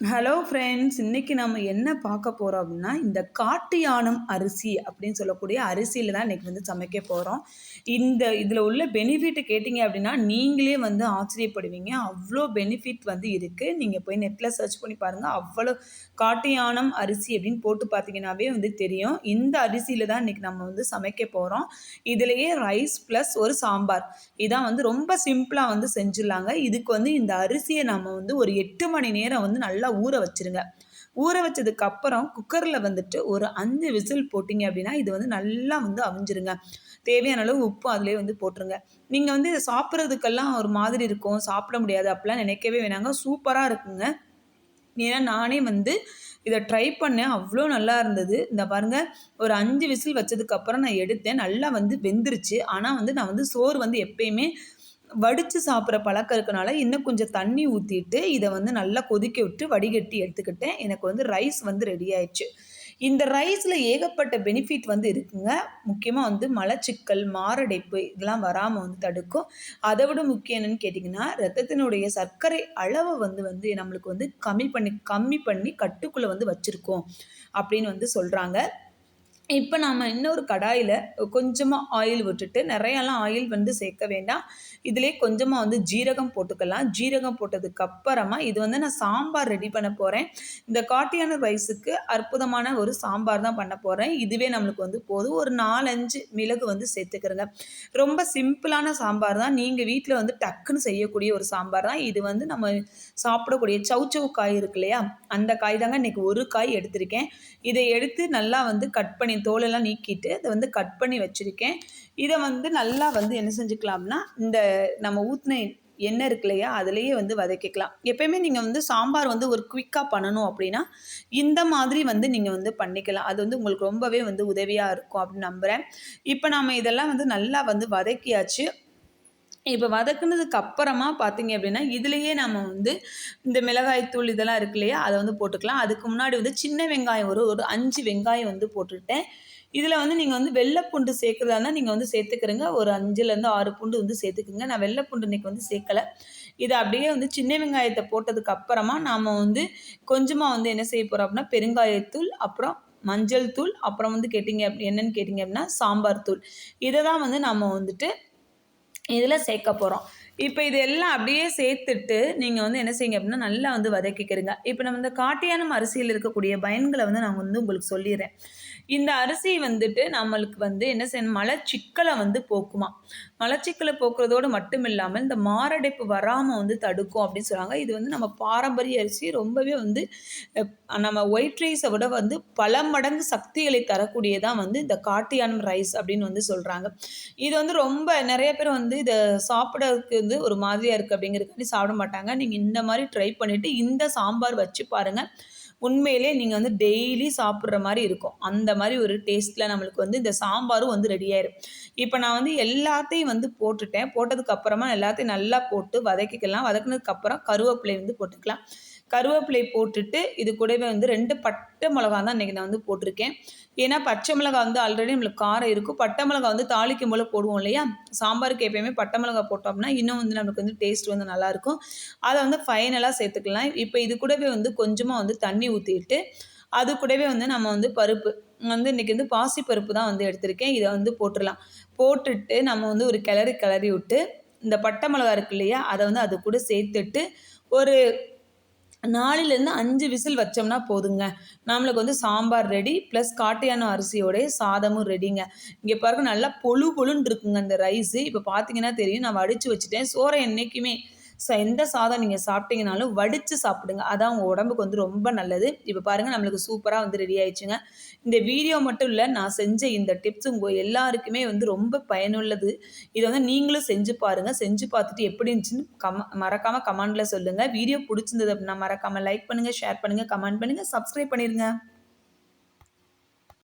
Hello friends இன்றைக்கி நம்ம என்ன பார்க்க போகிறோம் அப்படின்னா இந்த காட்டு யானம் அரிசி அப்படின்னு சொல்லக்கூடிய அரிசியில் தான் இன்றைக்கி வந்து சமைக்க போகிறோம் இந்த இதில் உள்ள பெனிஃபிட் கேட்டிங்க அப்படின்னா நீங்களே வந்து ஆச்சரியப்படுவீங்க. அவ்வளோ பெனிஃபிட் வந்து இருக்குது நீங்கள் போய் நெட்டில் சர்ச் பண்ணி பாருங்கள் அவ்வளோ காட்டு யானம் அரிசி அப்படின்னு போட்டு பார்த்தீங்கன்னாவே வந்து தெரியும். இந்த அரிசியில் தான் இன்றைக்கி நம்ம வந்து சமைக்க போகிறோம் இதுலேயே ரைஸ் ப்ளஸ் ஒரு சாம்பார். இதான் வந்து ரொம்ப சிம்பிளாக வந்து செஞ்சிடலாங்க. இதுக்கு வந்து இந்த அரிசியை நம்ம வந்து ஒரு எட்டு மணி நேரம் வந்து நல்லா நல்லா ஊற வச்சுருங்க. ஊற வச்சதுக்கு அப்புறம் குக்கரில் வந்துட்டு ஒரு அஞ்சு விசில் போட்டிங்க அப்படின்னா இது வந்து நல்லா வந்து அவிஞ்சிருங்க. தேவையான அளவு உப்பு அதிலே வந்து போட்டுருங்க. நீங்கள் வந்து இதை சாப்பிட்றதுக்கெல்லாம் ஒரு மாதிரி இருக்கும். சாப்பிட முடியாது அப்படிலாம் நினைக்கவே வேணாங்க. சூப்பராக இருக்குங்க. ஏன்னா நானே வந்து இதை ட்ரை பண்ணேன். அவ்வளோ நல்லா இருந்தது. இந்த பாருங்கள் ஒரு அஞ்சு விசில் வச்சதுக்கப்புறம் நான் எடுத்தேன். நல்லா வந்து வெந்துருச்சு. ஆனால் வந்து நான் வந்து சோறு வந்து எப்பயுமே வடித்து சாப்பிட்ற பழக்கம் இருக்கனால இன்னும் கொஞ்சம் தண்ணி ஊற்றிட்டு இதை வந்து நல்லா கொதிக்க விட்டு வடிகட்டி எடுத்துக்கிட்டேன். எனக்கு வந்து ரைஸ் வந்து ரெடி ஆயிடுச்சு. இந்த ரைஸில் ஏகப்பட்ட பெனிஃபிட் வந்து இருக்குங்க. முக்கியமாக வந்து மலச்சிக்கல் மாரடைப்பு இதெல்லாம் வராமல் வந்து தடுக்கும். அதை விட முக்கியம் என்னென்னு கேட்டிங்கன்னா ரத்தத்தினுடைய சர்க்கரை அளவை வந்து வந்து நம்மளுக்கு வந்து கம்மி பண்ணி கம்மி பண்ணி கட்டுக்குள்ளே வந்து வச்சுருக்கோம் அப்படின்னு வந்து சொல்கிறாங்க இப்போ நாம் இன்னொரு கடாயில் கொஞ்சமாக ஆயில் விட்டுட்டு நிறையாலாம் ஆயில் வந்து சேர்க்க வேண்டாம். இதிலே கொஞ்சமாக வந்து ஜீரகம் போட்டுக்கலாம். ஜீரகம் போட்டதுக்கு அப்புறமா இது வந்து நான் சாம்பார் ரெடி பண்ண போகிறேன் இந்த காட்டியான ரைஸுக்கு அற்புதமான ஒரு சாம்பார் தான் பண்ண போகிறேன் இதுவே நம்மளுக்கு வந்து போதும். ஒரு நாலஞ்சு மிளகு வந்து சேர்த்துக்கிறேங்க. ரொம்ப சிம்பிளான சாம்பார் தான். நீங்கள் வீட்டில் வந்து டக்குன்னு செய்யக்கூடிய ஒரு சாம்பார் தான். இது வந்து நம்ம சாப்பிடக்கூடிய சவு காய் இருக்கு இல்லையா? அந்த காய் தாங்க இன்றைக்கி ஒரு காய் எடுத்திருக்கேன். இதை எடுத்து நல்லா வந்து கட் பண்ணி தோலெல்லாம் நீக்கிட்டு அதை வந்து கட் பண்ணி வச்சுருக்கேன். இதை வந்து நல்லா வந்து என்ன செஞ்சுக்கலாம்னா இந்த நம்ம ஊற்றின எண்ணெய் இருக்கு இல்லையா அதுலேயே வந்து வதக்கிக்கலாம். எப்பயுமே நீங்கள் வந்து சாம்பார் வந்து ஒரு குவிக்காக பண்ணணும் அப்படின்னா இந்த மாதிரி வந்து நீங்கள் வந்து பண்ணிக்கலாம். அது வந்து உங்களுக்கு ரொம்பவே வந்து உதவியாக இருக்கும் அப்படின்னு நம்புகிறேன் இப்போ நம்ம இதெல்லாம் வந்து நல்லா வந்து வதக்கியாச்சு. இப்போ வதக்குனதுக்கு அப்புறமா பார்த்தீங்க அப்படின்னா இதுலேயே நம்ம வந்து இந்த மிளகாய்த்தூள் இதெல்லாம் இருக்கு இல்லையா அதை வந்து போட்டுக்கலாம். அதுக்கு முன்னாடி வந்து சின்ன வெங்காயம் ஒரு ஒரு அஞ்சு வெங்காயம் வந்து போட்டுட்டேன் இதில் வந்து நீங்கள் வந்து வெள்ளைப்பூண்டு சேர்க்குறதா இருந்தால் நீங்கள் வந்து சேர்த்துக்கிறங்க. ஒரு அஞ்சுலேருந்து ஆறு பூண்டு வந்து சேர்த்துக்குங்க. நான் வெள்ளைப்பூண்டு இன்றைக்கி வந்து சேர்க்கலை. இதை அப்படியே வந்து சின்ன வெங்காயத்தை போட்டதுக்கு அப்புறமா நாம் வந்து கொஞ்சமாக வந்து என்ன செய்ய போகிறோம் அப்படின்னா பெருங்காயத்தூள் அப்புறம் மஞ்சள் தூள் அப்புறம் வந்து கேட்டிங்க அப்படி என்னென்னு கேட்டிங்க அப்படின்னா சாம்பார் தூள். இதை தான் வந்து நம்ம வந்துட்டு இதில் சேர்க்க போகிறோம் இப்போ இது எல்லாம் அப்படியே சேர்த்துட்டு நீங்கள் வந்து என்ன செய்யுங்க அப்படின்னா நல்லா வந்து வதக்கிக்கிறீங்க இப்போ நம்ம இந்த காட்டியானம் அரிசியில் இருக்கக்கூடிய பயன்களை வந்து நான் வந்து உங்களுக்கு சொல்லிடுறேன். இந்த அரிசி வந்துட்டு நம்மளுக்கு வந்து என்ன செய்யணும்? மலச்சிக்கலை வந்து போக்குமா? மலச்சிக்கலை போக்குறதோடு மட்டும் இல்லாமல் இந்த மாரடைப்பு வராமல் வந்து தடுக்கும் அப்படின்னு சொல்கிறாங்க இது வந்து நம்ம பாரம்பரிய அரிசி ரொம்பவே வந்து நம்ம ஒயிட் ரைஸை விட வந்து பல மடங்கு சக்திகளை தரக்கூடியதான் வந்து இந்த காட்டியானம் ரைஸ் அப்படின்னு வந்து சொல்கிறாங்க இது வந்து ரொம்ப நிறைய பேர் வந்து இதை சாப்பிடறதுக்கு வந்து ஒரு மாதிரியாக இருக்குது அப்படிங்கிறதுக்காண்டி சாப்பிட மாட்டாங்க. நீங்கள் இந்த மாதிரி ட்ரை பண்ணிவிட்டு இந்த சாம்பார் வச்சு பாருங்கள் உண்மையிலே நீங்கள் வந்து டெய்லி சாப்பிட்ற மாதிரி இருக்கும். அந்த மாதிரி ஒரு டேஸ்ட்டில் நம்மளுக்கு வந்து இந்த சாம்பாரும் வந்து ரெடி இப்போ நான் வந்து எல்லாத்தையும் வந்து போட்டுட்டேன். போட்டதுக்கப்புறமா எல்லாத்தையும் நல்லா போட்டு வதக்கிக்கலாம். வதக்கினதுக்கப்புறம் கருவேப்பிலை வந்து போட்டுக்கலாம். கருவேப்பிலை போட்டுட்டு இது கூடவே வந்து ரெண்டு பட்டை மிளகா தான் இன்றைக்கி நான் வந்து போட்டிருக்கேன். ஏன்னா பச்சை மிளகா வந்து ஆல்ரெடி நம்மளுக்கு காரம் இருக்கும். பட்டை மிளகா வந்து தாளிக்கும் போல் போடுவோம் இல்லையா? சாம்பாருக்கு எப்பயுமே பட்டை மிளகா போட்டோம்னா இன்னும் வந்து நம்மளுக்கு வந்து டேஸ்ட் வந்து நல்லாயிருக்கும் அதை வந்து ஃபைனலாக சேர்த்துக்கலாம். இப்போ இது கூடவே வந்து கொஞ்சமாக வந்து தண்ணி ஊற்றிட்டு அது கூடவே வந்து நம்ம வந்து பருப்பு வந்து இன்றைக்கி வந்து பாசி பருப்பு தான் வந்து எடுத்திருக்கேன். இதை வந்து போட்டுடலாம். போட்டுட்டு நம்ம வந்து ஒரு கிளறி கிளறி விட்டு இந்த பட்டை மிளகா இருக்கு இல்லையா? அதை வந்து அது கூட சேர்த்துட்டு ஒரு நாலுலேருந்து அஞ்சு விசில் வச்சோம்னா போதுங்க. நம்மளுக்கு வந்து சாம்பார் ரெடி ப்ளஸ் காட்டையான அரிசியோடைய சாதமும் ரெடிங்க இங்கே பாருங்க நல்லா பொழு பொழுன்னு இருக்குங்க அந்த ரைஸு இப்போ பார்த்தீங்கன்னா தெரியும் நான் வடித்து வச்சுட்டேன். சோறை என்றைக்குமே ஸோ எந்த சாதம் நீங்கள் சாப்பிட்டீங்கனாலும் வடித்து சாப்பிடுங்க. அதான் உங்கள் உடம்புக்கு வந்து ரொம்ப நல்லது. இப்போ பாருங்கள் நம்மளுக்கு சூப்பராக வந்து ரெடி ஆயிடுச்சுங்க. இந்த வீடியோ மட்டும் இல்லை நான் செஞ்ச இந்த டிப்ஸ் உங்கள் எல்லாருக்குமே வந்து ரொம்ப பயனுள்ளது. இதை வந்து நீங்களும் செஞ்சு பாருங்கள் செஞ்சு பார்த்துட்டு எப்படி இருந்துச்சுன்னு கம மறக்காமல் கமெண்டில் சொல்லுங்கள் வீடியோ பிடிச்சிருந்தது அப்படின்னா மறக்காமல் லைக் பண்ணுங்கள் ஷேர் பண்ணுங்கள் கமெண்ட் பண்ணுங்கள் சப்ஸ்கிரைப் பண்ணிடுங்க